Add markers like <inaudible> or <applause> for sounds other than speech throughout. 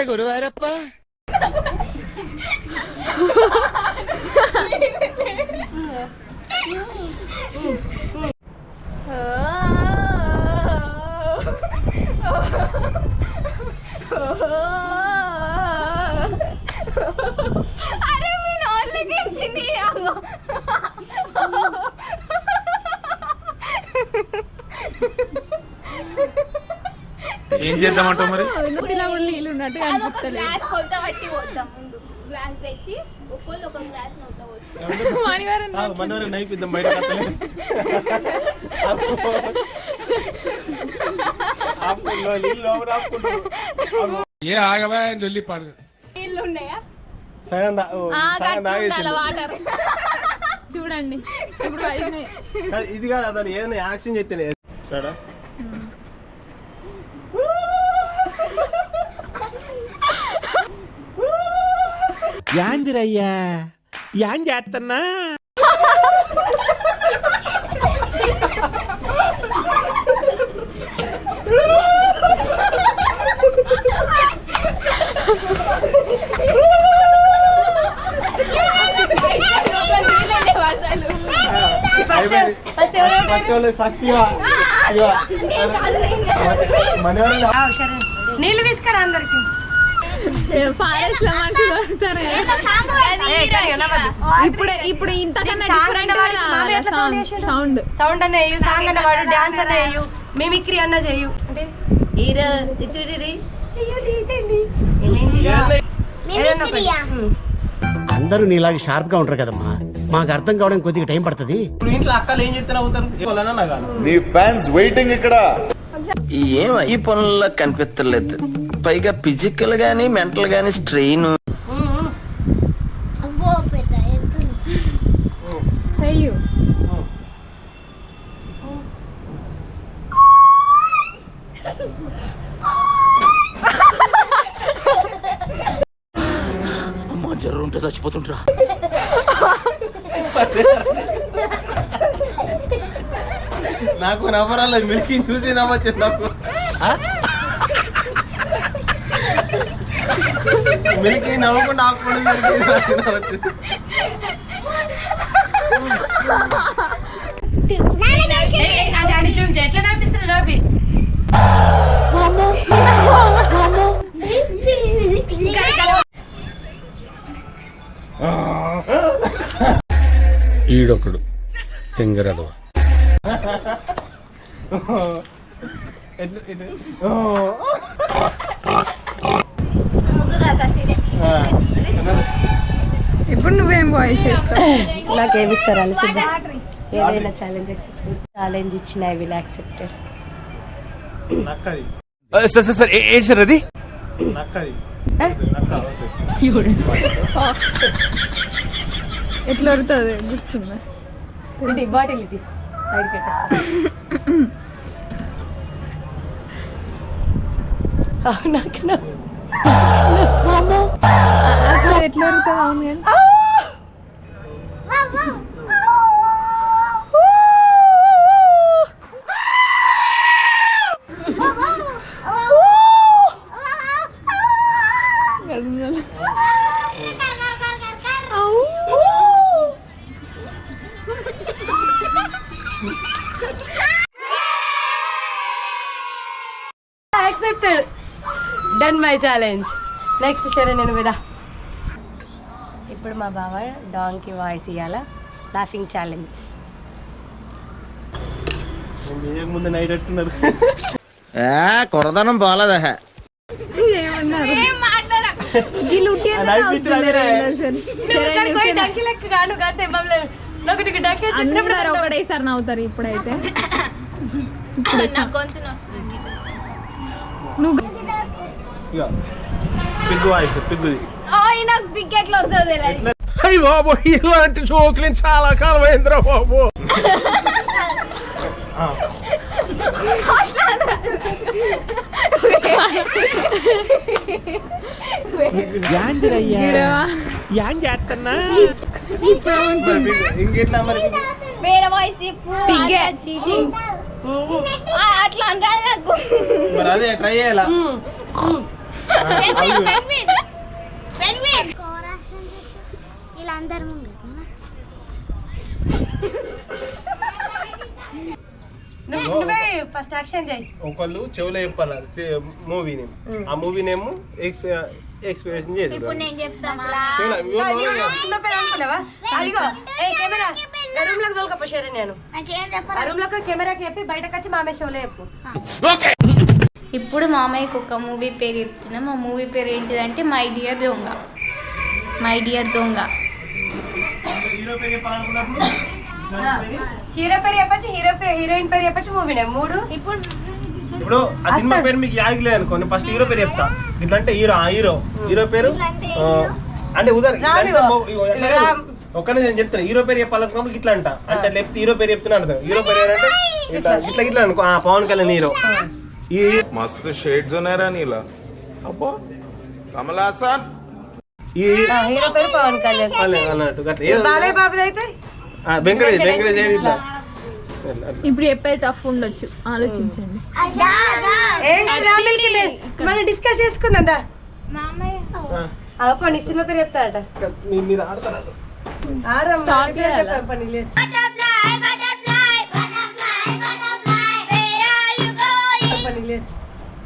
എന്ത ഗുരുവാരപ്പ అరే మీ నోట్లకి ఇచ్చింది అగో. ఏం చేద్దామంటావు మరి నోటిలో కూడా నీళ్ళు ఉన్నట్టు అదొక అనిపిస్తలేదు గ్లాస్ కొలత పట్టి పోద్దాం ముందు. గ్లాస్ తెచ్చి ఒక్కొక్కరు ఒక గ్లాస్ నోట పోస్తాం మణివారం మన వరకు నైపిద్దాం బయట ఏ ఆగవా లొల్లి పాడు. నీళ్ళు ఉన్నాయా చూడండి ఇప్పుడు ఇది కాదు అతను ఏదైనా యాక్షన్ చేస్తేనే. యాందిరయ్యా. యాం చేస్తున్నా నీళ్ళు తీసుకురా అందరికి. ఫారెస్ట్లో మనుషులు దొరుకుతారు? కదా. ఇప్పుడు ఇంతకన్నా? సౌండ్. సౌండ్ అన్న వేయు సాంగ్ అన్న వాడు డాన్స్ అన్న వేయు మిమిక్రీ అన్న చేయు. అంటే? ఈర. అందరూ నీలాగా షార్ప్గా ఉంటారు కదమ్మా. మాకు అర్థం కావడం కొద్దిగా టైం పడుతుంది. ఇప్పుడు ఇంట్లో అక్కలు ఏం చెప్తే అవుతారు? వాళ్ళన్నా నాకు నీ ఫ్యాన్స్ వెయిటింగ్ ఇక్కడ. ఏం ఈ పనుల్లో కనిపించలేదు పైగా ఫిజికల్ గానీ మెంటల్ గానీ స్ట్రెయిన్ అమ్మా జ్వరం ఉంటే చచ్చిపోతుంటరా నాకు నవ్వరాల మిల్కి చూసి నవ్వచ్చింది నాకు. మిల్కి నవ్వకుండా చూపించు ఎట్లా నడిపిస్తున్నాడు రాబి. ఈడొకడు. తెంగరదవ. ఎట్లు ఎట్లు ఆ. ఇప్పుడు నువ్వేం వాయిస్ నాకు ఏమి ఇస్తారు చూద్దాం. ఏదైనా ఛాలెంజ్ యాక్సెప్ట్ ఛాలెంజ్ ఇచ్చిన I will accepted sir sir sir ఏంటి సార్ అది. ఎట్లా వరుతుంది గుర్తుందా? ఇది బాటిల్ ఇది. సైడ్ పెట్టేస్తా. అవునా ఎట్లా వరుతుంది అవును కానీ accepted done my challenge next సరే నేను మీద ఇప్పుడు మా బావ డాంకి వాయిస్ ఇవ్వాల లాఫింగ్ ఛాలెంజ్ ముందు నైట్ కొరదనం బాలదా ఏమన్నారు? ఒకటేసారి నవ్వుతారు ఇప్పుడైతే. నా గొంతు వస్తుంది నువ్వు ఇక పిగ్గు వాయిస్ పిగ్గుది. నాకు బిగ్ ఎట్లా వస్తుందో తెలియదు. అయ్యి బాబు ఇలాంటి జోకులు చాలా కాలం అయిందిరా బాబు. యాం చేస్తున్నా? ఇంకెట్లా మరి? వేరే వాయిస్ చెప్పు. పిగ్గే. చీటింగ్ అట్లా అనరాదు మరి అదే ట్రై చేయాలా? పెన్విన్ పెన్విన్ పెన్విన్ వీళ్ళందరూ ముందు నువ్వు- ఫస్ట్ యాక్షన్ చేయి. ఒకళ్ళు చెవులో చెప్పాల? మూవీ నేమ్ ఆ మూవీ నేమ్ ఎక్స్పీరియన్స్ చేసి ఇప్పుడు నేను ఏ కెమెరా? రూమ్లోకి తోలుకపో షేరే నేను. నాకేం ఆ చెప్పరా రూమ్లోకి కెమెరాకి చెప్పి బయటకు వచ్చి మామే షోలో చెప్పు. ఇప్పుడు మామయ్యకి ఒక మూవీ పేరు చెప్తున్నాం. ఆ మూవీ పేరు ఏంటిదంటే మై డియర్ దొంగ. మై డియర్ దొంగ. హీరో పేరు చెప్పాలనుకున్నప్పుడు? హీరో పేరు చెప్పచ్చు హీరో పేరు హీరోయిన్ పేరు చెప్పచ్చు మూవీ నేమ్ మూడు. ఇప్పుడు ఇప్పుడు ఆ సినిమా పేరు మీకు యాగలేదు అనుకోండి. ఫస్ట్ హీరో పేరు చెప్తా. ఇట్లా అంటే హీరో ఆ హీరో. హీరో పేరు? అంటే ఉదాహరణ ఇట్లా అంటే మో- ఇగో ఎట్లా కాదు. ఒక్కనే నేను చెప్తాను హీరో పేరు చెప్పాలనుకున్నప్పుడు ఇట్లా అంట. అంటే లేకపోతే హీరో పేరు చెప్తున్నా అర్థం హీరో పేరు ఏంటంటే ఇట్లా ఇట్లా ఇట్లా అనుకో. ఆ పవన్ కళ్యాణ్ హీరో. ఈ మస్తు షేడ్స్ ఉన్నారా నీలా. అబ్బో. కమల్ హాసన్. ఈ ఆ, హీరో పేరు పవన్ కళ్యాణ్. అలా- అన్నట్టు. గట్ల ఏదో బాలయ్య బాబుది అయితే? ఆ, వెంకటేష్ వెంకటేష్ ఏది ఇట్లా? ఇప్పుడు చెప్పేది తప్పు ఉండొచ్చు. ఆలోచించండి. మనం డిస్కస్ చేసుకుందాం మామయ్య. నీకు సినిమా పేరు చెప్తాడట. మీరు ఆడతారా?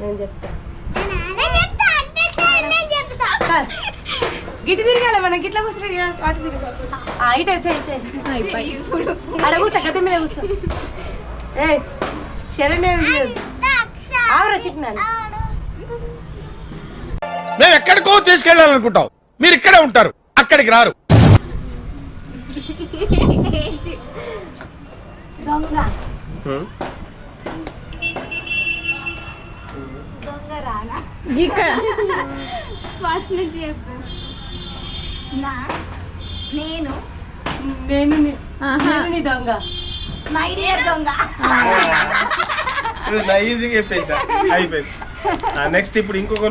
నేను చెప్తా. గిట్టి తిరగాల మనం గిట్ల కూర్చుని అటు తిరగాలి ఆ, ఇటు చేయి చేయి అయిపోయి అడ కూర్చో గద్దె మీద కూర్చో. ఏ శరణ్ ఆవరా చిక్నాను మేము ఎక్కడికో తీసుకెళ్ళాలనుకుంటాం. మీరు ఇక్కడే ఉంటారు. అక్కడికి రారు. దొంగ హ్మ్. దొంగ రానా? ఇక్కడ. ఫస్ట్ నుంచి చెప్పు. నా నేను నేను నీ- ఆహా. నేను నీ దొంగ. మై డియర్ దొంగ. ఇది నా ఈజీగా చెప్పేసా. అయిపోయింది. నెక్స్ట్ ఇప్పుడు ఇంకొక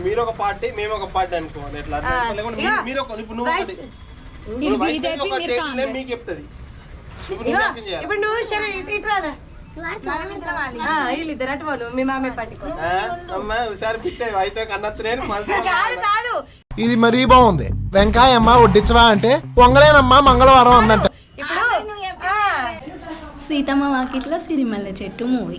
మీరు ఒక పార్టీ మేము ఒక పార్టీ అనుకోవాలి. ఎట్లా? లేకుంటే మీరు- మీరు ఒక ఇప్పుడు నువ్వు ఒకటి మీకు చెప్తుంది. ఇప్పుడు నువ్వు ఇటు- రాదా? వీళ్ళిద్దరు అటు వాళ్ళు మీ మామే పట్టుకో. <laughs> ఇది మరీ బాగుంది. వెంకాయమ్మ వడ్డించవా అంటే పొంగలేనమ్మా మంగళవారం అందంట ఇప్పుడు సీతమ్మ వాకిట్లో సిరిమల్ల చెట్టు మూవీ.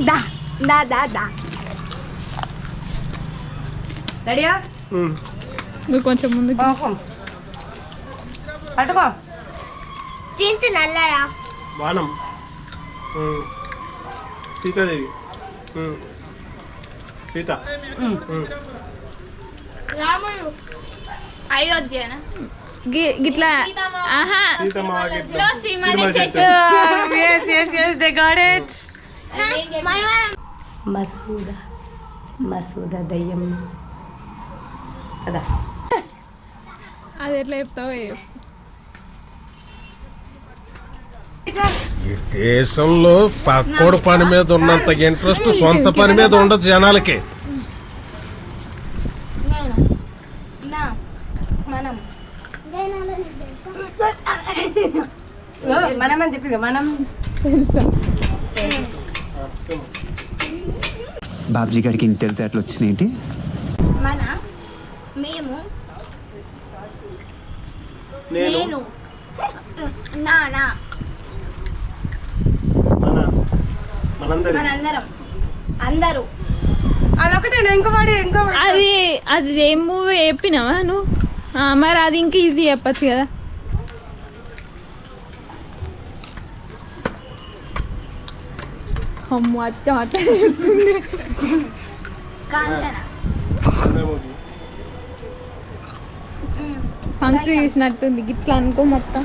దా దా దా దా రెడీయా నువ్వు కొంచెం ముందు పట్టుకో. తింటు నల్లరా. బాణం. ఉమ్. సీతాదేవి. ఉమ్. సీత. ఉమ్. రాముడు. అయోధ్యనా? గిట్లా ఆహా. చెట్టు. మసూద మసూద దయ్యం. అదా అది ఎట్లా చెప్తావో. ఈ దేశంలో పక్కోడు పని మీద ఉన్నంత ఇంట్రెస్ట్ సొంత పని మీద ఉండదు జనాలకి. నా మనం. మనం అని చెప్పి మనం. బాబ్జీ గారికి ఇంటి తెలితే వచ్చినాయేంటి మన మేము నేను. నేను. నా నా మన. మనందరి. మనందరం. అందరూ. అదొకటే ఇంకో వాడి ఇంకో అది అది ఏం మూవీ చెప్పినావా నువ్వు? మరి అది ఇంకా ఈజీ చెప్పచ్చు కదా. అమ్మ అత్త కాంచన ఫంక్షన్ చేసినట్టుంది గిట్లా అనుకో మొత్తం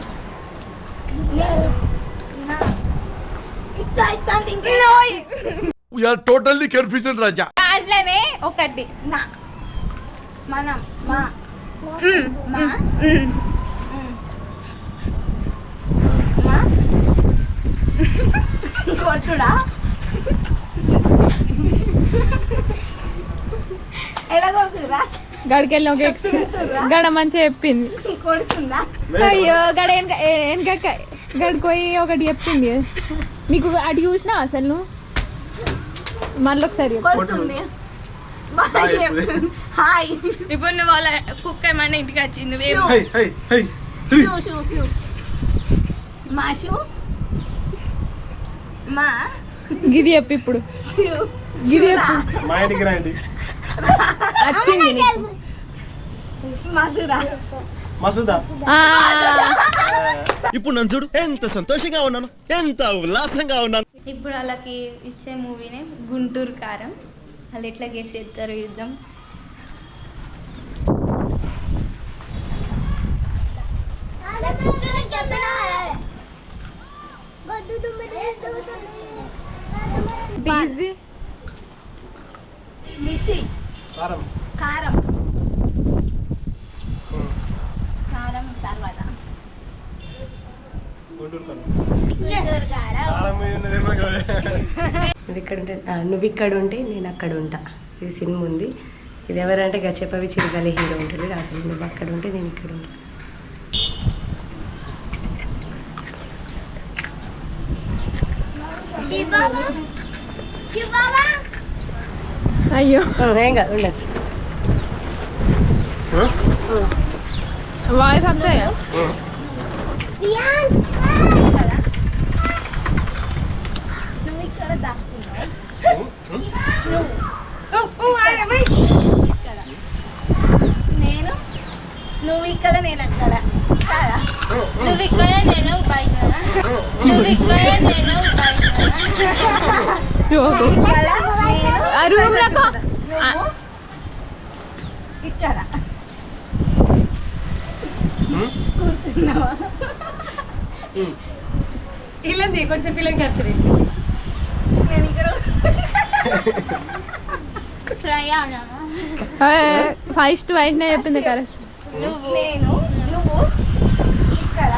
ఇంకే టోటల్లీ కన్ఫ్యూజన్ రాజా దాంట్లోనే ఒకటి. నా. మనం మా. మా. <laughs> కొట్టుడా? గడికెళ్ళి ఒక ఎక్స్ గడ మంచిగా చెప్పింది. అయ్యో గడ వెనక వెనక గడిపోయి ఒకటి చెప్పింది. నీకు అటు చూసినా అసలు నువ్వు? మళ్ళీ ఒకసారి హాయ్. ఇప్పుడు నువ్వు వాళ్ళ కుక్క ఏమన్నా ఇంటికి వచ్చింది నువ్వేమో hi hi hi shoo shoo shoo. మా గిది చెప్పు ఇప్పుడు. గిది చెప్పు. మా ఇంటికి రండి వచ్చింది నీకు. మసూదా ఇప్పుడు నన్ను చూడు ఎంత సంతోషంగా ఉన్నాను ఎంత ఉల్లాసంగా ఉన్నాను. ఇప్పుడు వాళ్ళకి ఇచ్చే మూవీనే గుంటూరు కారం. వాళ్ళు ఎట్లా గెస్ చేస్తారు యుద్ధం తీసి మిర్చి కారం కారం కారం తర్వాత గుంటూరు కారం గుంటూరు కారం కారం మీద ఉన్నది ఏమో కదా. నువ్వు ఇక్కడ ఉంటే నేను అక్కడ ఉంటా. ఇది సినిమా ఉంది. ఇది ఎవరంటే గచ్చపవి చిరుగలి హీరో ఉంటుంది అసలు నువ్వు అక్కడ ఉంటే నేను ఇక్కడ ఉంటా. అయ్యో. ఏం కాదు ఉండదు వాయిస్ అంతే నువ్వు ఇక్కడ దాక్కున్నావు ఇక్కడ. నేను నువ్వు ఇక్కడ నేను అక్కడ కాదా? నువ్వు ఇక్కడ నేను బయట నువ్వు ఇక్కడ నేను బయట జోకు. ఇక్కడ నేను ఆ రూమ్లో నువ్వు ఇక్కడ కూర్చున్నావా ఇల్లంది కొంచెం పిల్లలకి క్యాప్చర్ నేను ఇక్కడ ఫ్రై అవునా ఫస్ట్ వైష్ణవ్ చెప్పింది కరెక్ట్ నువ్వు నేను నువ్వు ఇక్కడ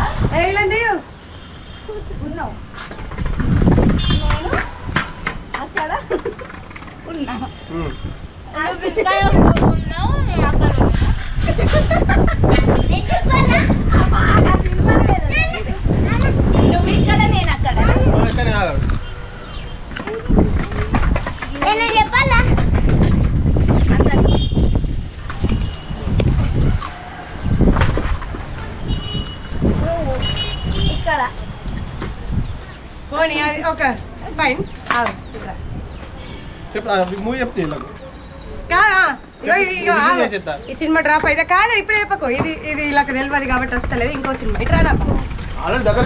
ఉన్నావు నేను అక్కడ ఉన్నా. నువ్వు ఇక్కడ ఉన్నావు నేను అక్కడ పోనీ అది ఒక ఫైన్. చెప్పు చెప్తే. కాదా? ఈ సినిమా డ్రాప్ అయితే కాదు ఇప్పుడే చెప్పకు. ఇది ఇది ఇలా తెలియదు కాబట్టి వస్తలేదు ఇంకో సినిమా. ఇట్లా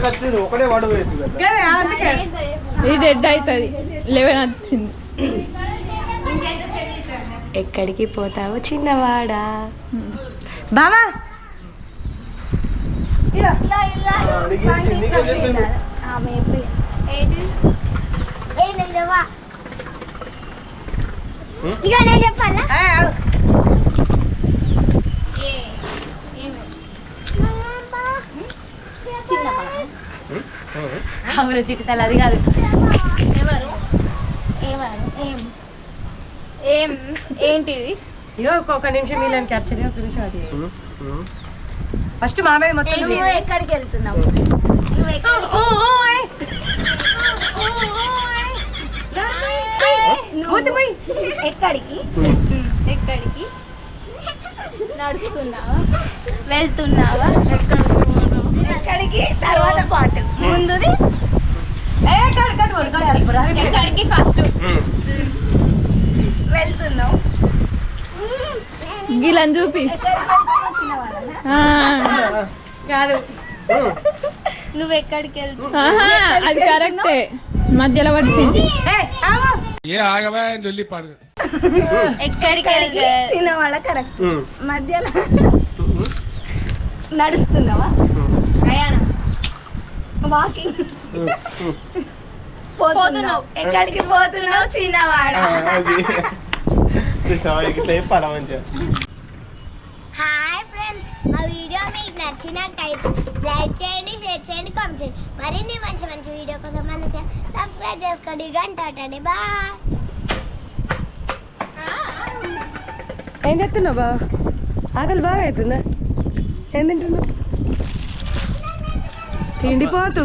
వచ్చి ఒకటే వాడు ఇది డెడ్ అవుతుంది. లెవెన్ వచ్చింది. ఎక్కడికి పోతావు చిన్నవాడా బావా. చిన్న చిటితల అది కాదు ఎవరు ఏం ఏంటిది? ఇగో ఒక్కొక్క నిమిషం వీళ్ళని క్యాప్చర్ ఒక నిమిషం అటు ఫస్ట్ మామయ్య మొత్తం నువ్వు ఎక్కడికి వెళ్తున్నావు. ఎక్కడికి ఎక్కడికి? నడుస్తున్నావా? వెళ్తున్నావా? ఎక్కడికి? తర్వాత పాటు. ముందుది ఎక్కడికి ఫస్ట్ ఉమ్. వెళ్తున్నావు గిలని చూపి కాదు. నువ్వు ఎక్కడికి వెళ్తున్నావు? అది కరెక్టే. మధ్యలో వచ్చింది ఏ, ఆగు. ఎక్కడికి చిన్నవాళ్ళ కరెక్ట్. మధ్యలో నడుస్తున్నావా? వాకింగ్ పోతున్నావు. ఎక్కడికి పోతున్నావు చిన్నవాడ? హాయ్ ఫ్రెండ్స్ మా వీడియో మీకు నచ్చినట్టయితే లైక్ చేయండి షేర్ చేయండి కామెంట్ చేయండి. మరిన్ని మంచి మంచి వీడియో కోసం మన సబ్స్క్రైబ్ చేసుకోండి. గంట బాయ్ ఏం చెప్తున్నావు బావ? ఆకలి బాగా అవుతుందా? ఏం తింటున్నావు? తిండిపోతు.